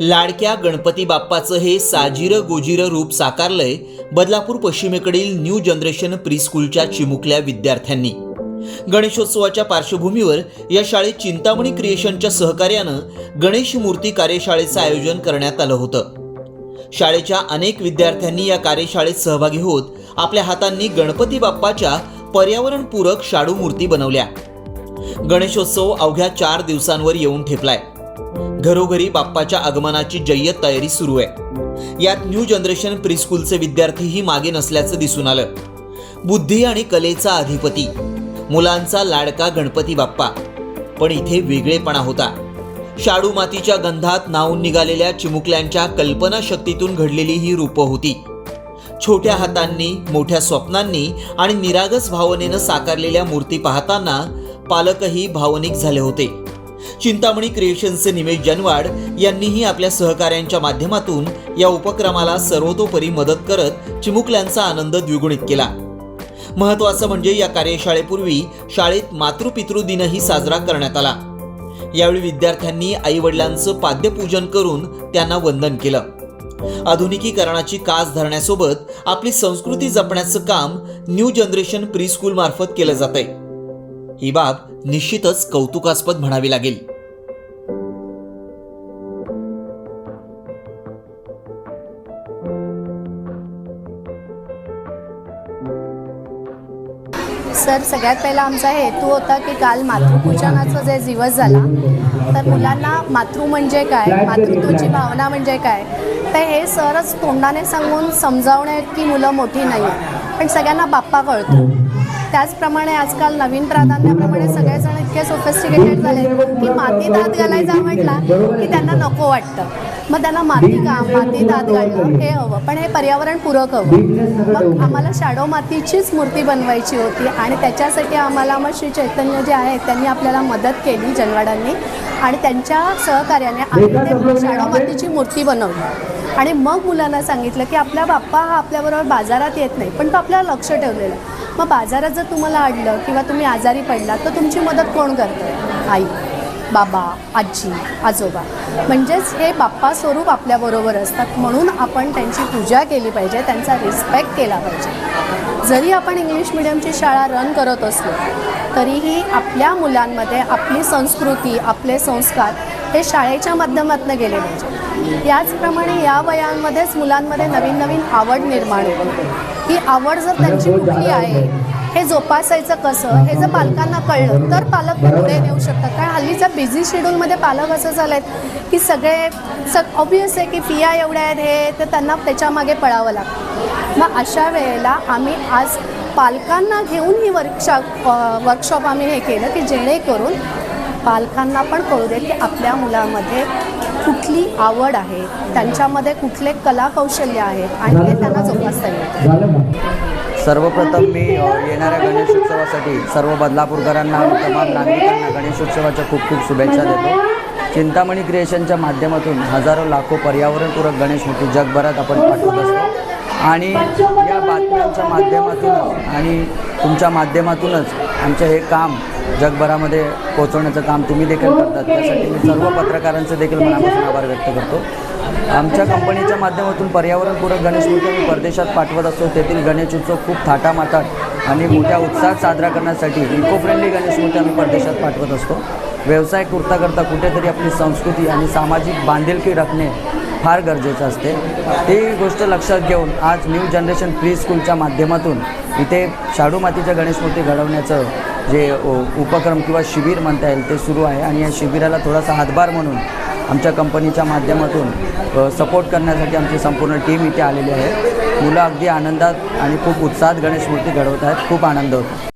लाडक्या गणपती बाप्पाचं हे साजिर गोजीर रूप साकारलंय बदलापूर पश्चिमेकडील न्यू जनरेशन प्रीस्कूलच्या चिमुकल्या विद्यार्थ्यांनी. गणेशोत्सवाच्या पार्श्वभूमीवर या शाळेत चिंतामणी क्रिएशनच्या सहकार्यानं गणेश मूर्ती कार्यशाळेचं आयोजन करण्यात आलं होतं. शाळेच्या अनेक विद्यार्थ्यांनी या कार्यशाळेत सहभागी होत आपल्या हातांनी गणपती बाप्पाच्या पर्यावरणपूरक शाडू मूर्ती बनवल्या. गणेशोत्सव अवघ्या चार दिवसांवर येऊन ठेपलाय. घरोघरी बाप्पाच्या आगमनाची जय्यत तयारी सुरू आहे. यात न्यू जनरेशन प्रीस्कूलचे विद्यार्थीही मागे नसल्याचं दिसून आलं. बुद्धी आणि कलेचा अधिपती मुलांचा लाडका गणपती बाप्पा. पण इथे वेगळेपणा होता. शाडू मातीच्या गंधात नाहून निघालेल्या चिमुकल्यांच्या कल्पनाशक्तीतून घडलेली ही रूपं होती. छोट्या हातांनी मोठ्या स्वप्नांनी आणि निरागस भावनेनं साकारलेल्या मूर्ती पाहताना पालकही भावनिक झाले होते. चिंतामणी क्रिएशनचे निमेश जनवाड यांनीही आपल्या सहकाऱ्यांच्या माध्यमातून या उपक्रमाला सर्वतोपरी मदत करत चिमुकल्यांचा आनंद द्विगुणित केला. महत्वाचं म्हणजे या कार्यशाळेपूर्वी शाळेत मातृपितृ दिनही साजरा करण्यात आला. यावेळी विद्यार्थ्यांनी आई वडिलांचं पाद्यपूजन करून त्यांना वंदन केलं. आधुनिकीकरणाची कास धरण्यासोबत आपली संस्कृती जपण्याचं काम न्यू जनरेशन प्री स्कूल मार्फत केलं जात आहे ही बाब निश्चितच कौतुकास्पद म्हणावी लागेल. सर सगळ्यात पहिला आमचा हेतू होता की काल मातृपूजनाचा जे दिवस झाला तर मुलांना मातृ म्हणजे काय मातृत्वाची भावना म्हणजे काय? तर हे सरच तोंडाने सांगून समजावण्यात की मुलं मोठी नाही पण सगळ्यांना बाप्पा कळतो. त्याचप्रमाणे आजकाल नवीन प्राधान्याप्रमाणे सगळेजण इतके सोफिस्टिकेटेड झाले की मातीत हात घालायचा म्हटला की त्यांना नको वाटतं. मग त्यांना माती का? मातीत हात घालणं हे हवं. पण हे पर्यावरणपूरक हवं. मग आम्हाला शाडो मातीचीच मूर्ती बनवायची होती आणि त्याच्यासाठी आम्हाला मग श्री चैतन्य जे आहेत त्यांनी आपल्याला मदत केली जनवाडांनी आणि त्यांच्या सहकार्याने आम्ही ते शाडो मातीची मूर्ती बनवली. आणि मग मुलांना सांगितलं की आपला बाप्पा हा आपल्याबरोबर बाजारात येत नाही पण तो आपल्याला लक्ष ठेवलेलं आहे. मग बाजारात जर तुम्हाला अडलं किंवा तुम्ही आजारी पडलात तर तुमची मदत कोण करतं आई बाबा आजी आजोबा. म्हणजेच हे बाप्पा स्वरूप आपल्याबरोबर असतात. म्हणून आपण त्यांची पूजा केली पाहिजे त्यांचा रिस्पेक्ट केला पाहिजे. जरी आपण इंग्लिश मिडियमची शाळा रन करत असलो तरीही आपल्या मुलांमध्ये आपली संस्कृती आपले संस्कार हे शाळेच्या माध्यमातून गेले पाहिजे याचप्रमाणे या वयांमध्येच मुलांमध्ये नवीन नवीन आवड निर्माण होते. ही आवड जर त्यांची कुठली आहे हे जोपासायचं कसं हे जर पालकांना कळलं तर पालक पुढे नेऊ शकतात. कारण हल्लीच्या बिझी शेड्यूलमध्ये पालक असं झालं आहेत की सगळे सग ऑब्वियस आहे की फिया एवढ्या आहेत हे तर त्यांना त्याच्यामागे पळावं लागतं. मग अशा वेळेला आम्ही आज पालकांना घेऊन ही वर्कशॉप वर्कशॉप आम्ही हे केलं की जेणेकरून पालकांना पण कळू दे की आपल्या मुलामध्ये कुठली आवड आहे. त्यांच्यामध्ये कुठले कला कौशल्य आहेत आणि ते त्यांना जोपासता येतं सर्वप्रथम मी येणाऱ्या गणेशोत्सवासाठी सर्व बदलापूरकरांना आणि तमाम नागरिकांना गणेशोत्सवाच्या खूप खूप शुभेच्छा देतो. चिंतामणी क्रिएशनच्या माध्यमातून हजारो लाखो पर्यावरणपूरक गणेशमूर्ती जगभरात आपण पाठवत असतो. आणि या बातम्यांच्या माध्यमातूनच आणि तुमच्या माध्यमातूनच आमचं हे काम जगभरामध्ये पोहोचवण्याचं काम तुम्ही देखील करतात. त्यासाठी मी सर्व पत्रकारांचे देखील मनापासून आभार व्यक्त करतो. आमच्या कंपनीच्या माध्यमातून पर्यावरणपूरक गणेशमूर्ती आम्ही परदेशात पाठवत असतो. तेथील गणेश उत्सव खूप थाटामाटात आणि मोठ्या उत्साहात साजरा करण्यासाठी इको फ्रेंडली गणेशमूर्ती आम्ही परदेशात पाठवत असतो. व्यवसाय करता करता कुठेतरी आपली संस्कृती आणि सामाजिक बांधिलकी राखणे फार गरजेचं असते. ती गोष्ट लक्षात घेऊन आज न्यू जनरेशन प्री स्कूलच्या माध्यमातून इथे शाडू मातीच्या गणेशमूर्ती घडवण्याचं जे उपक्रम किंवा शिबिर म्हणता येईल ते सुरू आहे. आणि या शिबिराला थोडासा हातभार म्हणून आमच्या कंपनीच्या माध्यमातून सपोर्ट करण्यासाठी आमची संपूर्ण टीम इथे आलेली आहे. मुलं अगदी आनंदात आणि खूप उत्साहात गणेश मूर्ती घडवत आहेत. खूप आनंद होतो.